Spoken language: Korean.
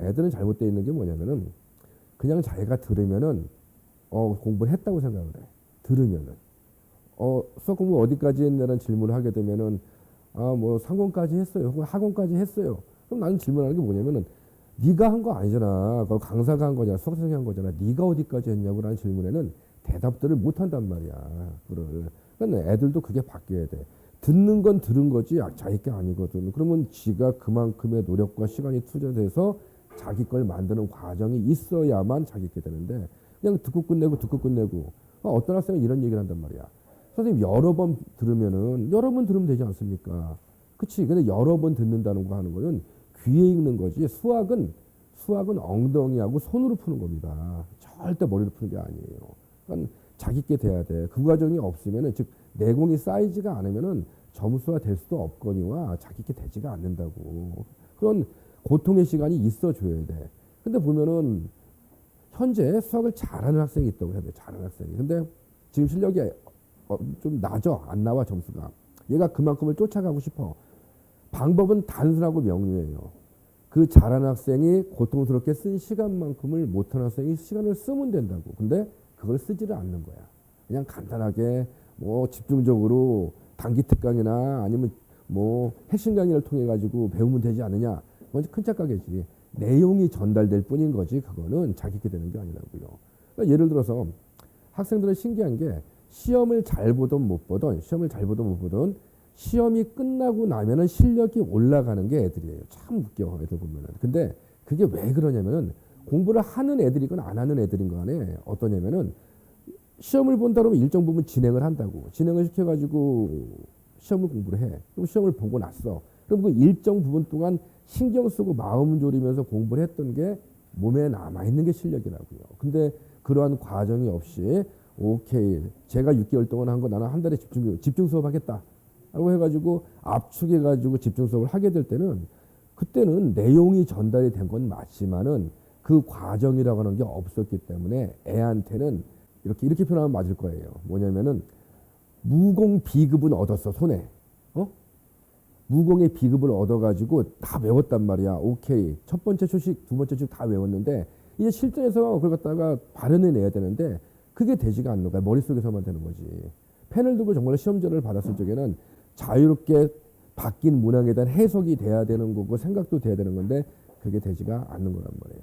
애들은 잘못되어 있는 게 뭐냐면은 그냥 자기가 들으면은 어 공부를 했다고 생각을 해. 들으면은 어 수학 공부 어디까지 했냐는 질문을 하게 되면은 아 뭐 상권까지 했어요. 혹은 학원까지 했어요. 그럼 나는 질문하는 게 뭐냐면은 네가 한 거 아니잖아. 그거 강사가 한 거잖아. 수학 선생님이 한 거잖아. 네가 어디까지 했냐고라는 질문에는 대답들을 못 한단 말이야. 그를. 그러니까 애들도 그게 바뀌어야 돼. 듣는 건 들은 거지 아, 자기 게 아니거든. 그러면 지가 그만큼의 노력과 시간이 투자돼서 자기 걸 만드는 과정이 있어야만 자기 게 되는데 그냥 듣고 끝내고 듣고 끝내고 아, 어떤 학생은 이런 얘기를 한단 말이야. 선생님 여러 번 들으면은 여러 번 들으면 되지 않습니까? 그치? 근데 여러 번 듣는다는 거 하는 거는 귀에 읽는 거지. 수학은 수학은 엉덩이하고 손으로 푸는 겁니다. 절대 머리로 푸는 게 아니에요. 그러니까 자기 게 돼야 돼. 그 과정이 없으면은 즉 내공이 쌓이지가 않으면은 점수가 될 수도 없거니와 자기 게 되지가 않는다고. 그런 고통의 시간이 있어 줘야 돼. 근데 보면은 현재 수학을 잘하는 학생이 있다고 해야 돼. 잘하는 학생이. 근데 지금 실력이 어, 좀 낮아. 안 나와 점수가. 얘가 그만큼을 쫓아가고 싶어. 방법은 단순하고 명료해요. 그 잘하는 학생이 고통스럽게 쓴 시간만큼을 못한 학생이 시간을 쓰면 된다고. 근데 그걸 쓰지를 않는 거야. 그냥 간단하게 뭐 집중적으로 단기 특강이나 아니면 뭐 핵심 강의를 통해 가지고 배우면 되지 않느냐. 먼저 큰 착각이지. 내용이 전달될 뿐인 거지. 그거는 자기게 되는 게 아니라고요. 그러니까 예를 들어서 학생들은 신기한 게 시험을 잘 보든 못 보든 시험을 잘 보든 못 보든 시험이 끝나고 나면은 실력이 올라가는 게 애들이에요. 참 웃겨 애들 보면은. 근데 그게 왜 그러냐면은 공부를 하는 애들이건 안 하는 애들인 간에 어떠냐면은 시험을 본다 그러면 일정 부분 진행을 한다고. 진행을 시켜가지고 시험을 공부를 해. 그럼 시험을 보고 났어. 그럼 그 일정 부분 동안 신경 쓰고 마음 졸이면서 공부를 했던 게 몸에 남아있는 게 실력이라고요. 근데 그러한 과정이 없이 오케이. 제가 6개월 동안 한 거 나는 한 달에 집중, 집중 수업 하겠다. 라고 해가지고 압축해 가지고 집중 수업을 하게 될 때는 그때는 내용이 전달이 된 건 맞지만은 그 과정이라고 하는 게 없었기 때문에 애한테는 이렇게 이렇게 표현하면 맞을 거예요. 뭐냐면은 무공 비급은 얻었어 손에. 어? 무공의 비급을 얻어가지고 다 외웠단 말이야. 오케이. 첫 번째 초식, 두 번째 초식 다 외웠는데 이제 실전에서 그걸 갖다가 발현해 내야 되는데 그게 되지가 않는 거야. 머릿속에서만 되는 거지. 펜을 들고 정말 시험지를 받았을 적에는 자유롭게 바뀐 문항에 대한 해석이 돼야 되는 거고 생각도 돼야 되는 건데 그게 되지가 않는 거란 말이에요.